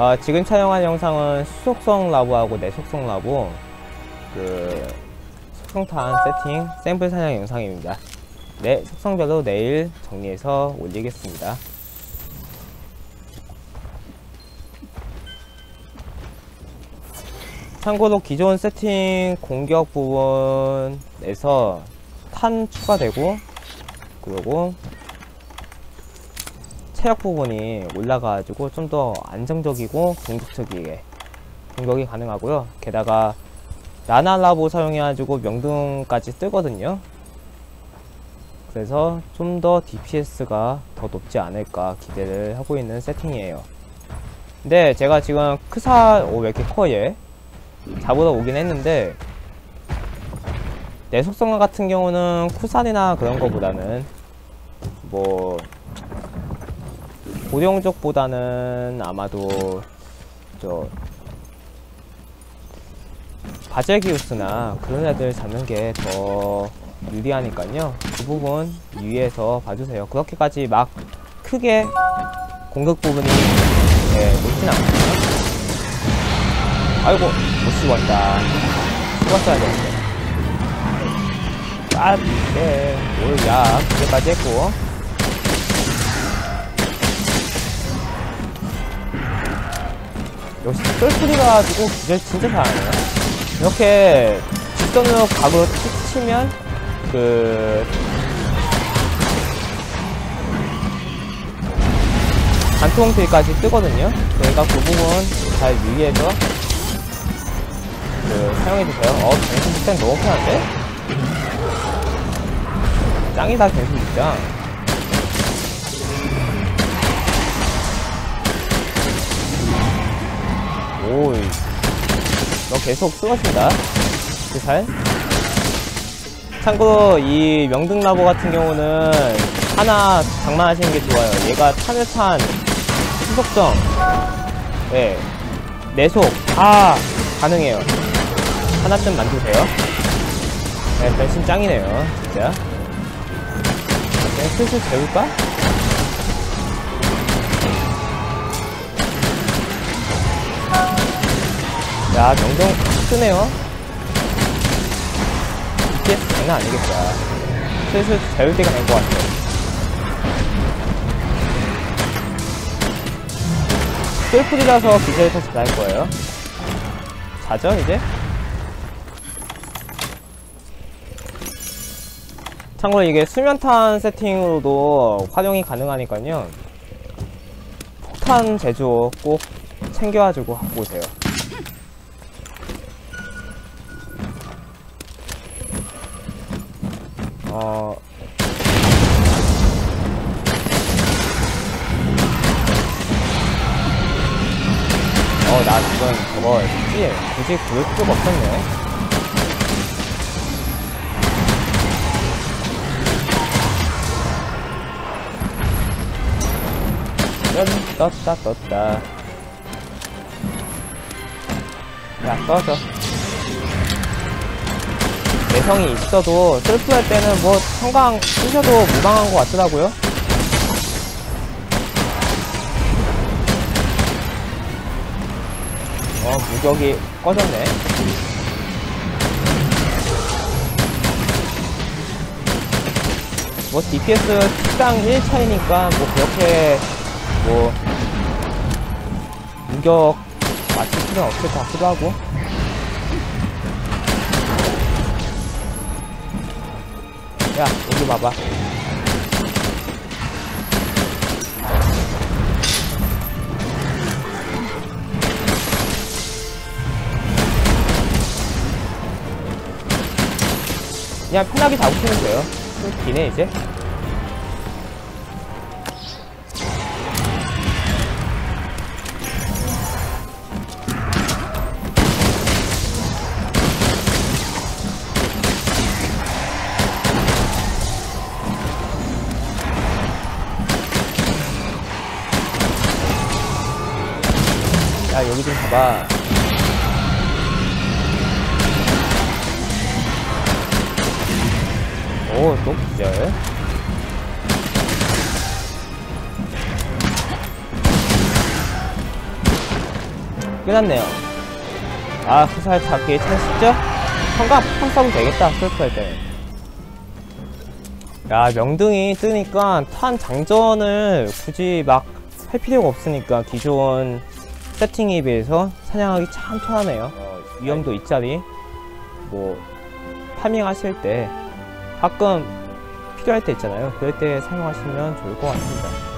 어, 지금 촬영한 영상은 수속성 라보하고 내속성 라보 그 속성탄 세팅 샘플 사냥 영상입니다. 네, 속성별로 내일 정리해서 올리겠습니다. 참고로 기존 세팅 공격 부분에서 탄 추가되고 그리고 체력 부분이 올라가지고 좀 더 안정적이고 공격적이게 공격이 가능하고요. 게다가 나나라보 사용해가지고 명등까지 뜨거든요. 그래서 좀 더 DPS가 더 높지 않을까 기대를 하고 있는 세팅이에요. 근데 제가 지금 크사 오 왜 이렇게 커 얘? 잡으러 오긴 했는데 내 속성 같은 경우는 쿠산이나 그런 거보다는 뭐 고령족보다는 아마도 저 바젤기우스나 그런 애들 잡는 게 더 유리하니까요. 그 부분 유의해서 봐주세요. 그렇게까지 막 크게 공격 부분이 네, 높진 않거든요. 아이고 못 씹었다. 씹었어야 되는데. 아, 네, 뭘야 그게까지 했고. 역시 똘프리가 가지고 기절 진짜 잘하네요. 이렇게 뒷선으로 각으로 툭 치면 그 관통들까지 뜨거든요. 그러니까 그 부분 잘 유의해서 그 사용해주세요. 어, 갱수 직장 너무 편한데? 짱이다, 갱수 직장. 오이. 너 계속 쓰러진다. 그살 참고로 이 명등라보 같은 경우는 하나 장만하시는 게 좋아요. 얘가 탄을 탄 수속성, 예, 내속 다 가능해요. 하나쯤 만드세요. 네, 변신 짱이네요, 진짜. 네, 슬슬 재울까? 야, 명동 쓰네요. BTS 장난 아니겠다. 슬슬 재울 때가 된 것 같아. 셀프리라서 기세를 더 잘할 거예요. 자죠, 이제? 참고로 이게 수면탄 세팅으로도 활용이 가능하니까요. 폭탄 제조 꼭 챙겨가지고 갖고 오세요. 어... 어, 나 지금 저거 굳이, 굳이 부를 필요가 없었네. 연, 떴다, 떴다. 야, 꺼져. 내성이 있어도 셀프할 때는 뭐 성강 쓰셔도 무방한 것 같더라고요. 어, 무격이 꺼졌네. 뭐 DPS 특당 1 차이니까 뭐 그렇게 뭐 무격 맞출 필요는 없을 것 같기도 하고 야 여기 봐봐. 그냥 편하게 잡으시면 돼요. 좀 기네 이제 야 여기 좀 봐봐 오또 기절 끝났네요. 아, 화살 찾기 참 쉽죠? 성각 팍 쏴도 되겠다, 슬프할 때는. 야, 명등이 뜨니까 탄 장전을 굳이 막 할 필요가 없으니까 기존 세팅에 비해서 사냥하기 참 편하네요. 어, 위험도 있자리, 뭐, 파밍 하실 때 가끔 필요할 때 있잖아요. 그럴 때 사용하시면 좋을 것 같습니다.